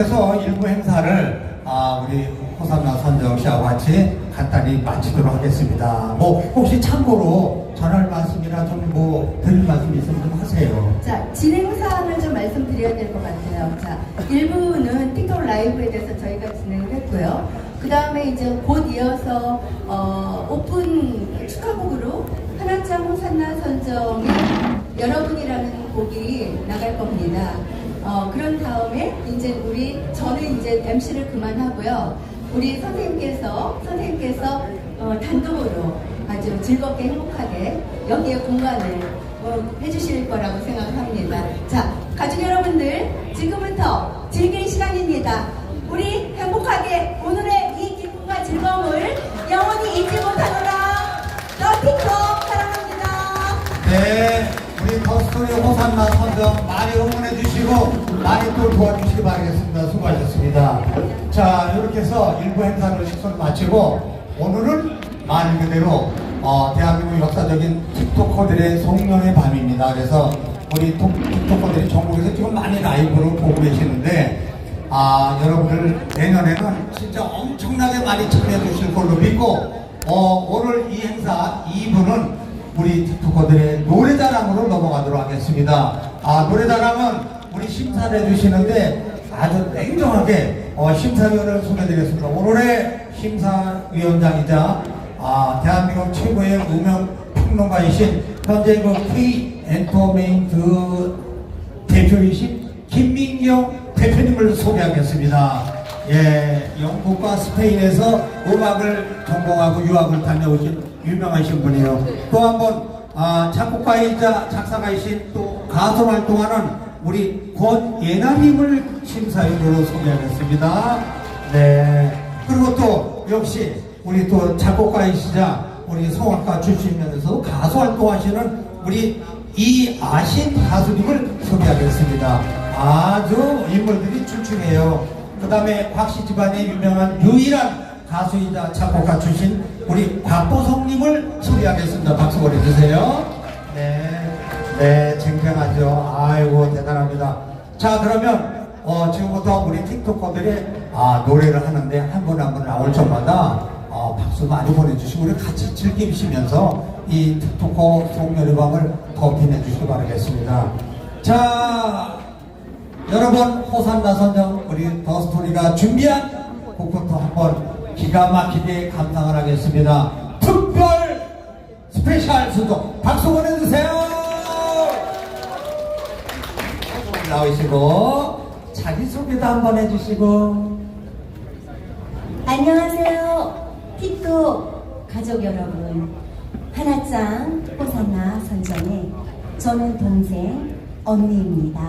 그래서 일부 행사를 아, 우리 호삼나 선정 씨와 같이 간단히 마치도록 하겠습니다. 뭐 혹시 참고로 전할 말씀이나 좀 뭐 드릴 말씀 있으면 좀 하세요. 자, 진행 사항을 좀 말씀드려야 될 것 같아요. 자, 일부는 틱톡 라이브에 대해서 저희가 진행을 했고요. 그 다음에 이제 곧 이어서 어, 오픈 축하곡으로 하나짱 호산나 선정의 여러분이라는 곡이 나갈 겁니다. 어, 그런 다음에 이제 우리 저는 이제 MC를 그만하고요. 우리 선생님께서 선생님께서 어, 단독으로 아주 즐겁게 행복하게 여기에 공간을 어, 해주실 거라고 생각합니다. 자, 가족 여러분들 지금부터 즐길 시간입니다. 우리 행복하게 오늘의 이 기쁨과 즐거움을 영원히 잊지 못하노라. 너 틱톡 사랑합니다. 네, 우리 더스토리 호산나 선정 많이 응원해 주시고 많이 또 도와주시기 바라겠습니다. 수고하셨습니다. 자, 이렇게 해서 일부 행사를 식선 마치고 오늘은 말 그대로 어, 대한민국 역사적인 틱토커들의 송년의 밤입니다. 그래서 우리 톡- 틱토커들이 전국에서 지금 많이 라이브로 보고 계시는데 아, 여러분들 내년에는 진짜 엄청나게 많이 참여해 주실 걸로 믿고 어, 오늘 이 행사 2부는 우리 틱토커들의 노래자랑으로 넘어가도록 하겠습니다. 아, 노래자랑은 우리 심사를 해주시는데 아주 냉정하게 어, 심사위원을 소개드리겠습니다. 오늘의 심사위원장이자 아, 대한민국 최고의 무명 평론가이신 현재 그 K 엔터메인트 대표이신 김민경 대표님을 소개하겠습니다. 예, 영국과 스페인에서 음악을 전공하고 유학을 다녀오신 유명하신 분이에요. 또 한 번, 아, 작곡가이자 작사가이신 또 가수 활동하는 우리 권예나님을 심사위원으로 소개하겠습니다. 네. 그리고 또 역시 우리 또 작곡가이시자 우리 성악가 출신이면서 가수 활동하시는 우리 이아신 가수님을 소개하겠습니다. 아주 인물들이 출중해요. 그 다음에 곽씨 집안의 유명한 유일한 가수이자 작곡가 출신 우리 곽보성님을 소개하겠습니다. 박수 보내주세요. 네, 네, 쟁쟁하죠. 아이고, 대단합니다. 자, 그러면, 어, 지금부터 우리 틱톡커들이, 아, 노래를 하는데 한 분 한분 나올 적마다, 어, 박수 많이 보내주시고, 우리 같이 즐기시면서 이 틱톡커 송년의 밤을 더 빛내주시기 바라겠습니다. 자, 여러분, 호산나 선정, 우리 더스토리가 준비한 곡부터 한번 기가 막히게 감상을 하겠습니다. 특별 스페셜 수도 박수 보내주세요. 나오시고 자기소개도 한번 해주시고 안녕하세요. 틱톡 가족 여러분. 하나짱 호산나 선정의 저는 동생 언니입니다.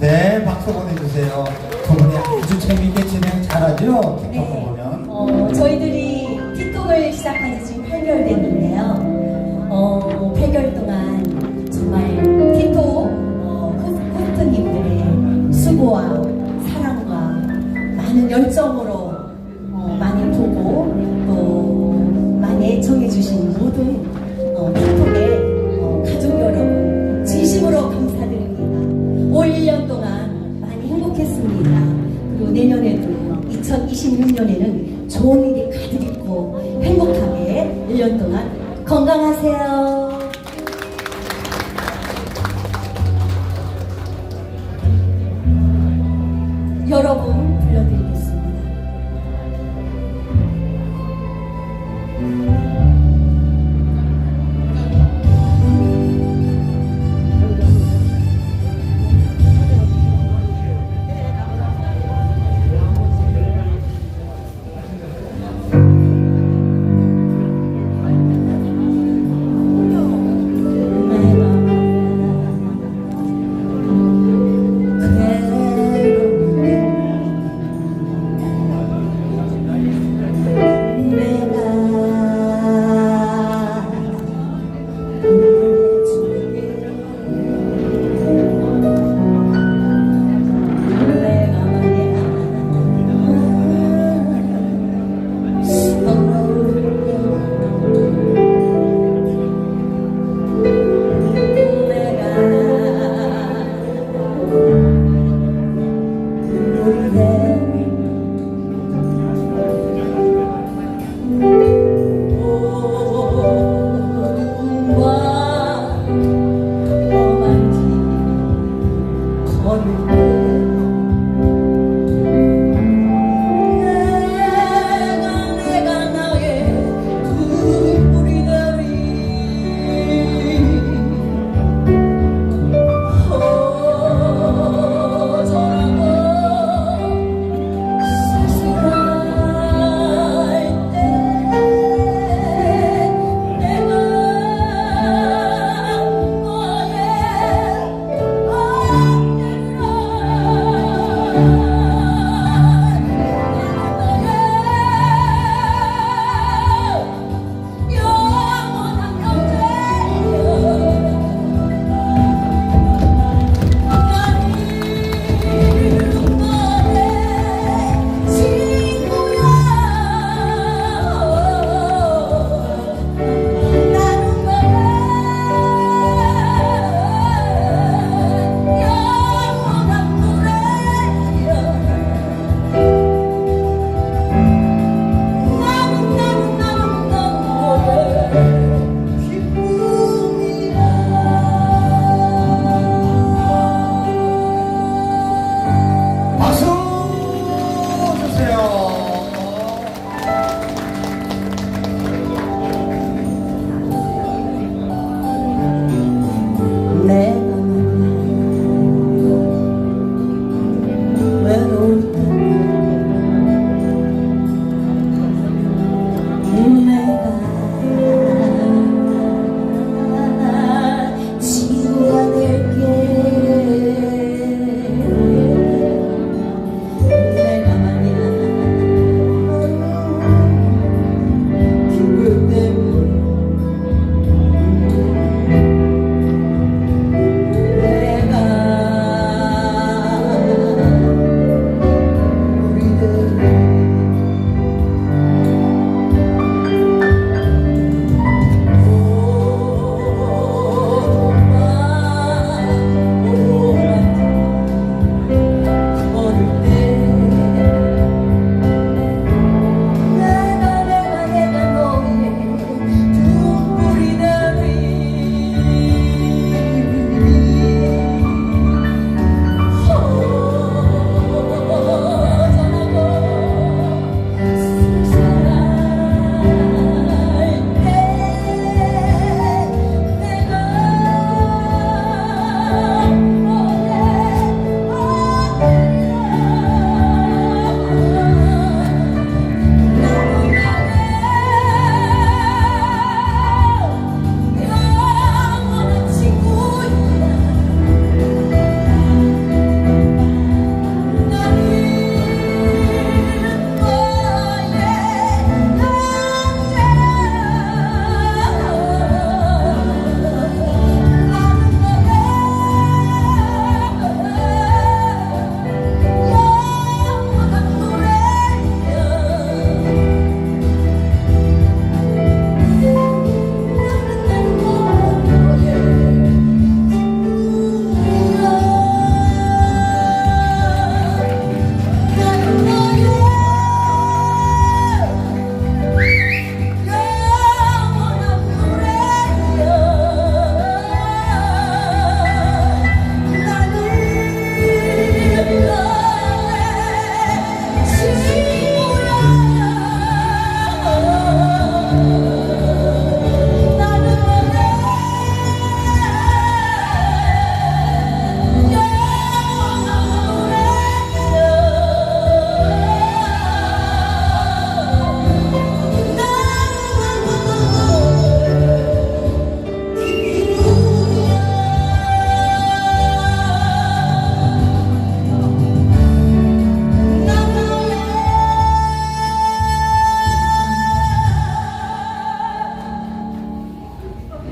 네 박수 보내주세요. 두 분이 아주 재미있게 진행 잘하죠? 틱톡 보면 어, 저희들이 틱톡을 시작한 지 지금 8개월 됐는데요. 어, 8개월 동안 정말 틱톡 어, 호- 호스트님들의 수고와 사랑과 많은 열정으로 어, 많이 보고 또 많이 애청해주신 모든 어, 틱톡의 어, 가족 여러분 진심으로 감사드립니다. 올 1년 동안 많이 행복했습니다. 그리고 내년에도 2026년에는 좋은 일이 가득 있고 행복하게 1년 동안 건강하세요.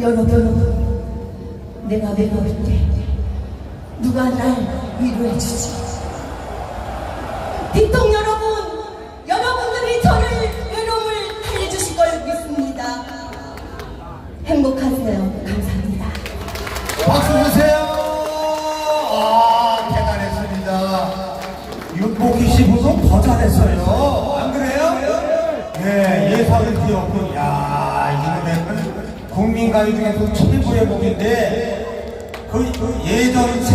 여여여여 내가 외로울 때 누가 날 위로해주지? 뒷통 여러분 여러분들이 저를 외로움을 달래주실 걸 믿습니다. 행복하세요. 감사합니다. 박수 주세요. 아 대단했습니다. 윤복희 씨 분은 더 잘했어요. 국민 가요 중에서 최고의 곡인데, 그, 그 예전 생각